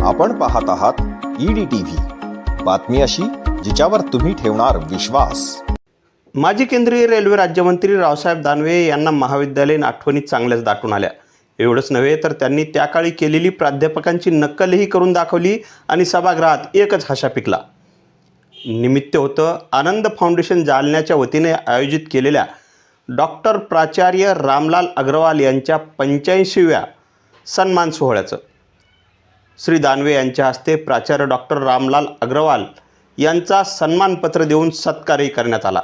आपण पाहत आहात ईडी टीव्ही बातमी अशी जिच्यावर तुम्ही ठेवणार विश्वास. माजी केंद्रीय रेल्वे राज्यमंत्री रावसाहेब दानवे यांना महाविद्यालयीन आठवणी चांगल्याच दाटून आल्या. एवढंच नव्हे तर त्यांनी त्या काळी केलेली प्राध्यापकांची नक्कलही करून दाखवली आणि सभागृहात एकच हशा पिकला. निमित्त होतं आनंद फाउंडेशन जालन्याच्या वतीने आयोजित केलेल्या डॉक्टर प्राचार्य रामलाल अग्रवाल यांच्या पंच्याऐंशीव्या सन्मान सोहळ्याचं. श्री दानवे यांच्या हस्ते प्राचार्य डॉक्टर रामलाल अग्रवाल यांचा सन्मानपत्र देऊन सत्कारही करण्यात आला.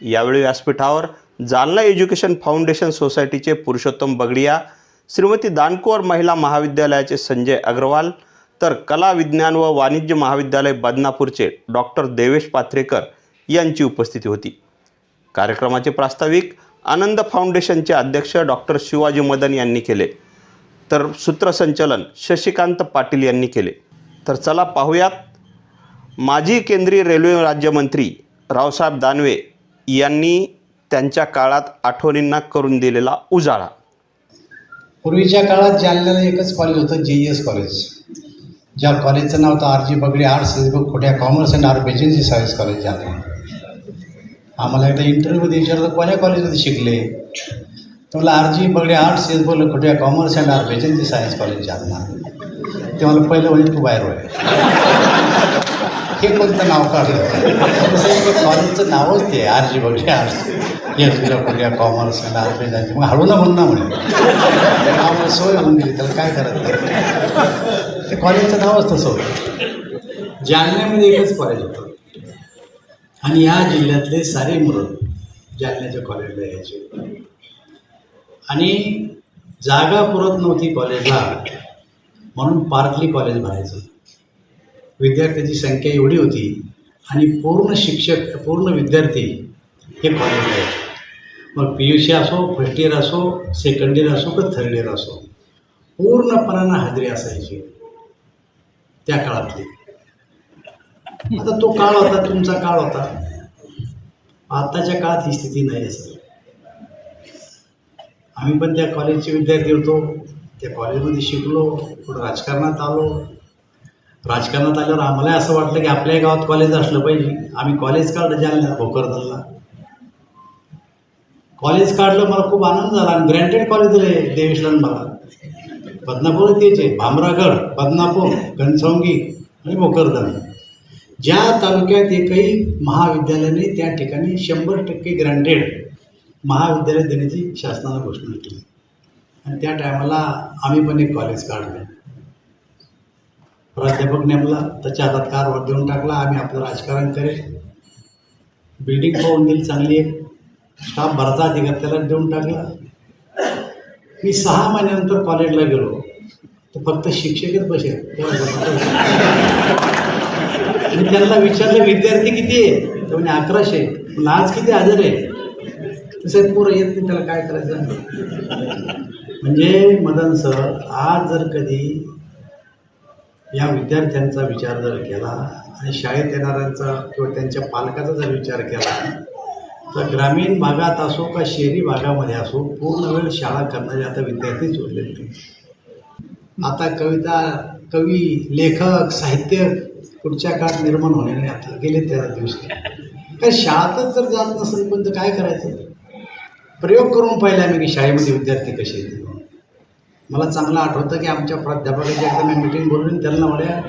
यावेळी व्यासपीठावर जालना एज्युकेशन फाउंडेशन सोसायटीचे पुरुषोत्तम बगडिया श्रीमती दानकोर महिला महाविद्यालयाचे संजय अग्रवाल तर कला विज्ञान व वाणिज्य महाविद्यालय बदनापूरचे डॉक्टर देवेश पाथरेकर यांची उपस्थिती होती. कार्यक्रमाचे प्रास्ताविक आनंद फाउंडेशनचे अध्यक्ष डॉक्टर शिवाजी मदन यांनी केले. तर सूत्रसंचलन शशिकांत पाटील यांनी केले. तर चला पाहूयात. माजी केंद्रीय रेल्वे राज्यमंत्री रावसाहेब दानवे यांनी त्यांच्या काळात आठवणींना करून दिलेला उजाळा. पूर्वीच्या काळात जालन्याला एकच कॉलेज होतं जे एस कॉलेज ज्या कॉलेजचं नाव होतं आर जी बगडी आर्ट्स खोट्या commerce and R Bejansi science college Jalna आम्हाला एकदा इंटरव्ह्यूमध्ये विचारलं कोण्या कॉलेजमध्ये शिकले? तर मला आर जी बगडे आर्ट्स एस बोललं कुठे commerce and R Bejansi science college Jalna ते मला पहिलं म्हणजे तू बाहेर होय. हे कोणतं नाव काढलं? कॉलेजचं नावच ते आर जी बगडे आर्ट्स एस तुला खोट्या कॉमर्स अँड आर बेजन्सी मग हळू ना म्हणून ना म्हणे. नाव सोय होऊन गेली त्याला काय करत नाही. ते कॉलेजचं नावच तसं होतं. जालन्यामध्ये एकच कॉलेज होतं. आणि या जिल्ह्यातले सारे मुलं जालन्याच्या कॉलेजला यायचे. आणि जागा पुरत नव्हती कॉलेजला. म्हणून पार्कली कॉलेज भरायचं. विद्यार्थ्यांची संख्या एवढी होती आणि पूर्ण शिक्षक पूर्ण विद्यार्थी हे कॉलेजला यायचे. मग पी यू सी असो फर्स्ट इयर असो सेकंड इयर असो का थर्ड इयर असो पूर्णपणानं हजेरी असायची त्या काळातली. आता तो काळ होता तुमचा काळ होता. आताच्या काळात ही स्थिती नाही असेल आम्ही पण त्या कॉलेजचे विद्यार्थी होतो. त्या कॉलेजमध्ये शिकलो पुढं राजकारणात आलो. राजकारणात आल्यावर आम्हाला असं वाटलं की आपल्या गावात कॉलेज असलं पाहिजे. आम्ही कॉलेज काढलं जालन्यात भोकरदनला. कॉलेज काढलं मला खूप आनंद झाला. आणि ग्रँटेड कॉलेज दिले देवेशलन मला बदनापूर येते भामरागड बदनापूर घनसोंगी आणि भोकरदन. ज्या तालुक्यात एकही महाविद्यालयाने त्या ठिकाणी शंभर टक्के ग्रँटेड महाविद्यालय देण्याची शासनानं घोषणा केली. आणि त्या टायमाला आम्ही पण एक कॉलेज काढलं. प्राध्यापक नेमला त्याच्या हातात कारभार देऊन टाकला. आम्ही आपलं राजकारण करेल. बिल्डिंग पाहून दिली चांगली एक. स्टाफ भरता अधिकार त्याला देऊन टाकला. मी सहा महिन्यानंतर कॉलेजला गेलो. तर फक्त शिक्षकच बसेल. मी त्यांना विचारलं विद्यार्थी किती आहे? तर म्हणजे अकराशे. आज किती हजर आहे? तसं पोरं येत नाही त्याला काय करायचं म्हणजे मदन सर आज जर कधी या विद्यार्थ्यांचा विचार जर केला आणि शाळेत येणाऱ्यांचा किंवा त्यांच्या पालकाचा जर विचार केला तर ग्रामीण भागात असो का शहरी भागामध्ये असो पूर्ण वेळ शाळा करणारे आता विद्यार्थीच उरले आता कविता कवी लेखक साहित्य पुढच्या काळात निर्माण होणे नाही आता गेले त्या दिवशी. काय शाळातच जर जात नसेल पण तर काय करायचं? प्रयोग करून पाहिले आम्ही की शाळेमध्ये विद्यार्थी कसे येतील मला चांगलं आठवतं की आमच्या प्राध्यापकाची एकदा मी मिटिंग बोलवून त्यांना म्हणल्या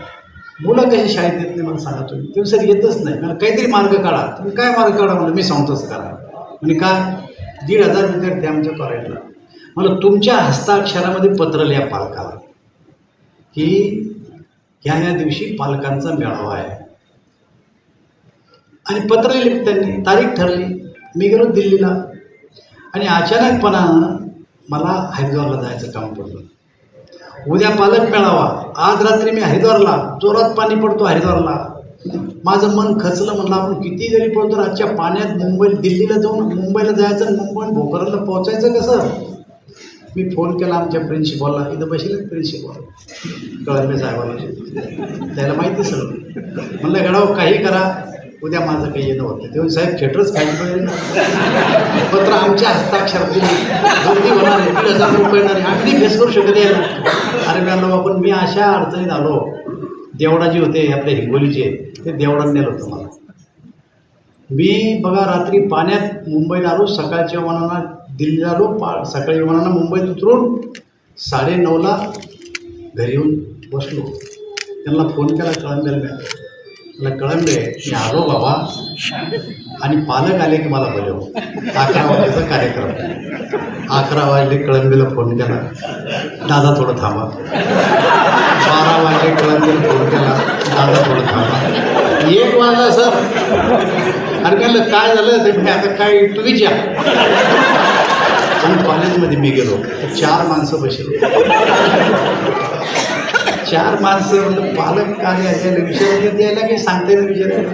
मुलं कशी शाळेत येत नाही? मला सांगा तुम्ही ते सर येतच नाही. मला काहीतरी मार्ग काढा. तुम्ही काय मार्ग काढा? म्हणलं मी सांगतोच करा. म्हणजे काय दीड हजार विद्यार्थी आमच्या कॉलेजला मला तुमच्या हस्ताक्षरामध्ये पत्र लिहा पालकाला की ह्या या दिवशी पालकांचा मेळावा आहे. आणि पत्र लिहिले त्यांनी. तारीख ठरली. मी गेलो दिल्लीला. आणि अचानकपणानं मला हरिद्वारला जायचं काम पडलं. उद्या पालक मेळावा. आज रात्री मी हरिद्वारला. जोरात पाणी पडतो हरिद्वारला. माझं मन खचलं म्हणलं आपण किती जरी पडतो आजच्या पाण्यात मुंबई दिल्लीला जाऊन मुंबईला जायचं आणि मुंबई भोकरला पोहोचायचं कसं? मी फोन केला आमच्या प्रिन्सिपॉलला इथं बसलेच प्रिन्सिपॉल कळंबे साहेबाला त्याला माहिती सर म्हणलं गडाव काही करा. उद्या माझं काही येणं होतं. तेव्हा साहेब थिएटरच काही पाहिजे ना पत्र आमच्या हस्ताक्षरातील. दोन्ही होणार आहे दीड हजार रुपये येणार आहे. आम्ही फेस करू शकत यायला अरे म्हणलो आपण मी अशा अडचणीत आलो. देवडा जे होते आपल्या हिंगोलीचे ते देवडात नेलं होतं मला. मी बघा रात्री पाण्यात मुंबईला आलो सकाळच्या विमानांना दिल्लीला आलो पा सकाळी विमानांना मुंबईत उतरून साडेनऊला घरी येऊन बसलो. त्यांना फोन केला कळंब्याला मी मला आहे की आलो बाबा. आणि पालक आले की मला बोलव. अकरा वाजेचा कार्यक्रम. अकरा वाजले कळंबीला फोन केला. दादा थोडं थांबा. बारा वाजले कळंबीला फोन केला. दादा थोडं थांबा. एक वाजला सर अरे म्हणलं काय झालं? तर मी आता काय तू विचार आणि कॉलेजमध्ये मी गेलो. तर चार माणसं बसले. चार माणसं म्हणजे पालक कार्य यायला विचारायला यायला की सांगता येईल विचारायला.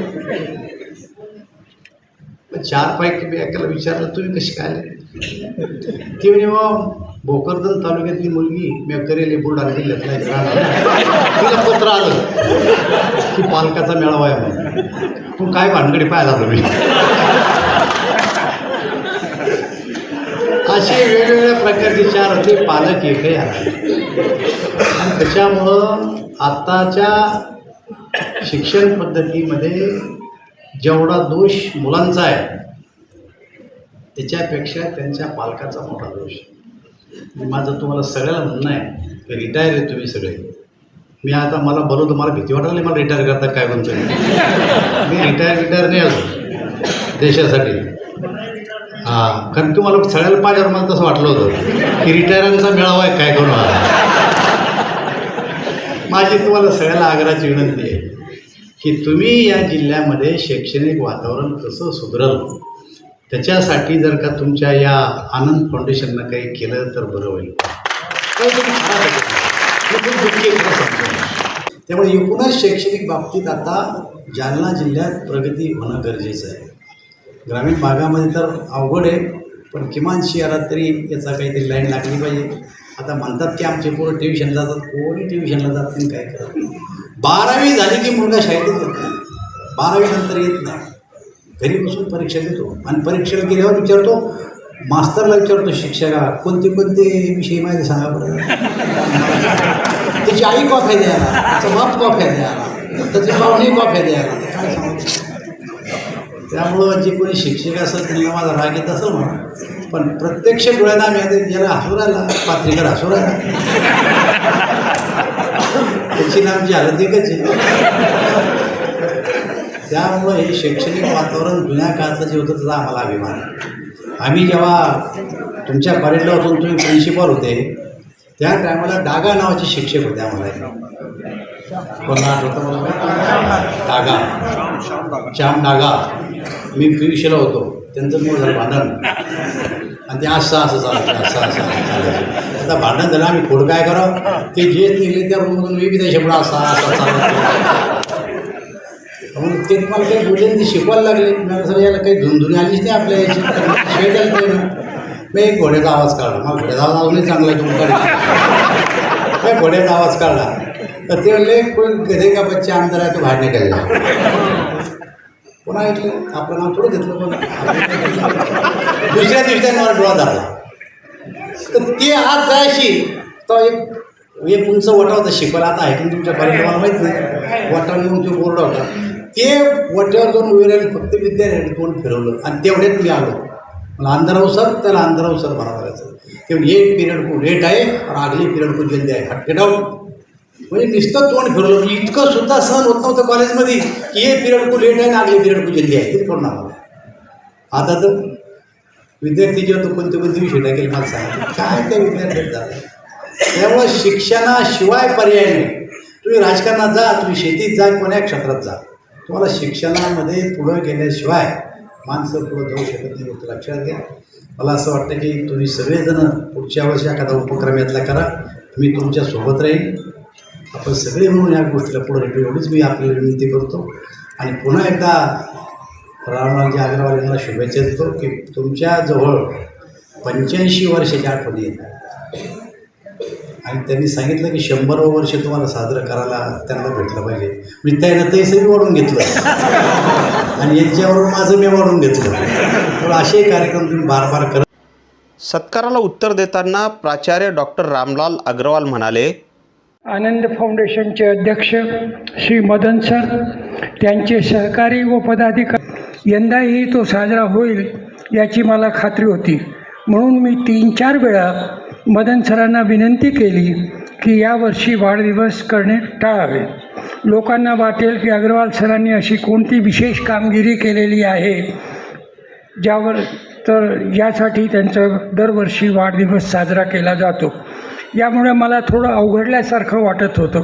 चार पैकी मी एकाला विचारलं तुम्ही कशी काय ते म्हणजे मग भोकरदन तालुक्यातली मुलगी मी करेल बुलढाणा जिल्ह्यातला एक तिला पत्र आलं की पालकाचा मेळावा आहे म्हणून. तू काय भानगडी पाहायला तुम्ही असे वेगवेगळ्या प्रकारचे चार होते पालक एकही आला त्याच्यामुळं आत्ताच्या शिक्षण पद्धतीमध्ये जेवढा दोष मुलांचा आहे त्याच्यापेक्षा त्यांच्या पालकाचा मोठा दोष. आणि माझं तुम्हाला सगळ्याला म्हणणं आहे की रिटायर आहे तुम्ही सगळे. मी आता मला बरोबर मला भीती वाटायला मला रिटायर करता काय म्हणतो मी रिटायर रिटायर नाही आलो देशासाठी. हां कारण तुम्हाला सगळ्याला पाहिल्यावर मला तसं वाटलं होतं की रिटायरांचा मेळावा आहे काय करून आला माझी तुम्हाला सगळ्याला आग्रहाची विनंती आहे की तुम्ही या जिल्ह्यामध्ये शैक्षणिक वातावरण कसं सुधरल? त्याच्यासाठी जर का तुमच्या या आनंद फाउंडेशननं काही केलं तर बरं होईल. त्यामुळे एकूणच शैक्षणिक बाबतीत आता जालना जिल्ह्यात प्रगती होणं गरजेचं आहे. ग्रामीण भागामध्ये तर अवघड आहे पण किमान शहरात तरी याचा काहीतरी लाईन लागली पाहिजे. आता म्हणतात की आमचे पोरं ट्युशन जातात. कोणी ट्युशनला जात नाही काय करत नाही. बारावी झाली की मुलगा शाळेतच येत नाही. बारावी नंतर येत नाही. घरी बसून परीक्षा देतो. आणि परीक्षेला गेल्यावर विचारतो मास्तरला विचारतो शिक्षका कोणते कोणते विषय माहिती सांगा बरं. त्याची आई कॉफ्या द्यायला त्याचा बाप कॉफ्या द्यायला त्याचे पाहुणे कॉफ्या द्यायला त्यामुळं जे कोणी शिक्षक असेल त्यांना माझा राग येत असेल म्हणा पण प्रत्यक्ष डोळ्यांना आता ज्याला हसू राहिला पात्रिकर हसू राहिला. त्याची नामची हालत एकच आहे. त्यामुळं हे शैक्षणिक वातावरण जुन्या काळाचं जे होतं त्याचा आम्हाला अभिमान आहे. आम्ही जेव्हा तुमच्या कॉलेजला होतो तुम्ही प्रिन्सिपल होते त्या टायमाला डागा नावाचे शिक्षक होते आम्हाला. कोण होतं मला? डागा. श्याम डागा. मी पी होतो. त्यांचं मूळ झालं भांडण. आणि ते असं असं चालायचं असं असं चालायचं आता भांडण झालं आम्ही पुढं काय करावं? ते जे निघले त्या रूममधून मी बी त्याच्यापुढं असा असा चालत मग ते मला काही बोलले ते शिकवायला लागले. मला सर याला काही धुनधुनी आलीच नाही आपल्या याची. शिवाय द्यायला ते ना मी एक घोड्याचा आवाज काढला. मग घोड्याचा आवाज अजूनही चांगला आहे तुमच्याकडे मी घोड्याचा आवाज काढला. तर ते म्हणले कोण गधे का बच्चा आहे तो बाहेर निघाला पुन्हा ऐकलं आपलं नाव थोडं घेतलं पण दुसऱ्या दिवशी मला डोळा धरला. तर ते आज जायशी तो एक एक उंच वटा होता शिकवायला आता आहे की तुमच्या कॉलेजला मला माहीत नाही. वटा म्हणून तो बोर्ड होता. ते वट्यावर जाऊन उभे राहिले फक्त विद्यार्थ्यांनी तोंड फिरवलं. आणि तेवढ्यात मी आलो. मला अंधराव सर त्याला अंधराव सर मला करायचं तेव्हा एक पिरियड को रेट आहे आणि आगली पिरियड को जल्दी आहे. हटके डाऊन. म्हणजे नुसतं तोंड फिरवलं. म्हणजे इतकं सुद्धा सहन होत नव्हतं कॉलेजमध्ये की हे पिरियड को लेट आहे आणि अगली पिरियड को जल्दी आहे? ते पूर्ण आम्हाला आता तर विद्यार्थी जेव्हा तो कोणते कोणते विषय टाकेल मला सांगितलं काय त्या विद्यार्थ्यात झालं त्यामुळं शिक्षणाशिवाय पर्याय नाही. तुम्ही राजकारणात जा तुम्ही शेतीत जा कोण्या क्षेत्रात जा. तुम्हाला शिक्षणामध्ये पुढं गेल्याशिवाय माणसं पुढं जाऊ शकत नाही गोष्ट लक्षात घ्या. मला असं वाटतं की तुम्ही सगळेजण पुढच्या वर्षी एखादा उपक्रम यातला करा. मी तुमच्यासोबत आपण सगळे म्हणून या गोष्टीला पुढे नेतो. एवढीच मी आपल्याला विनंती करतो. आणि पुन्हा एकदा रामरावजी अग्रवाल यांना शुभेच्छा देतो की तुमच्याजवळ पंच्याऐंशी वर्षाच्या आठवणी येतात आणि त्यांनी सांगितलं की शंभर वर्ष तुम्हाला साजरं करायला त्यांना भेटलं पाहिजे. मी त्यानं सगळी वाढून घेतलं. आणि यांच्यावरून माझं मी वाढून घेतलं. तर असे कार्यक्रम तुम्ही बार बार करत सत्काराला उत्तर देताना प्राचार्य डॉक्टर रामलाल अग्रवाल म्हणाले आनंद फाउंडेशनचे अध्यक्ष श्री मदन सर त्यांचे सहकारी व पदाधिकारी यंदाही तो साजरा होईल याची मला खात्री होती. म्हणून मी तीन चार वेळा मदन सरांना विनंती केली की यावर्षी वाढदिवस करणे टाळावे. लोकांना वाटेल की अग्रवाल सरांनी अशी कोणती विशेष कामगिरी केलेली आहे ज्यावर तर यासाठी त्यांचा दरवर्षी वाढदिवस साजरा केला जातो. यामुळे मला थोडं अवघडल्यासारखं वाटत होतं.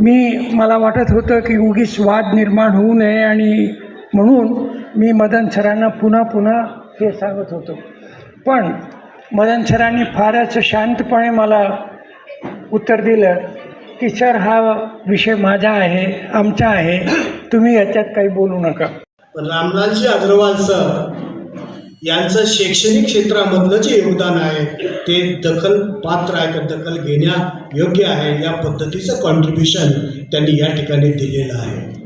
मी मला वाटत होतं की उगीच वाद निर्माण होऊ नये आणि म्हणून मी मदन सरांना पुन्हा पुन्हा हे सांगत होतो. पण मदन सरांनी फारच शांतपणे मला उत्तर दिलं की सर हा विषय माझा आहे आमचा आहे. तुम्ही याच्यात काही बोलू नका. रामलालजी अग्रवाल सर यांचं शैक्षणिक क्षेत्रामधलं जे योगदान आहे ते दखल पात्र आहे का? दखल घेण्या योग्य आहे या पद्धतीचं कॉन्ट्रीब्युशन त्यांनी या ठिकाणी दिलेलं आहे.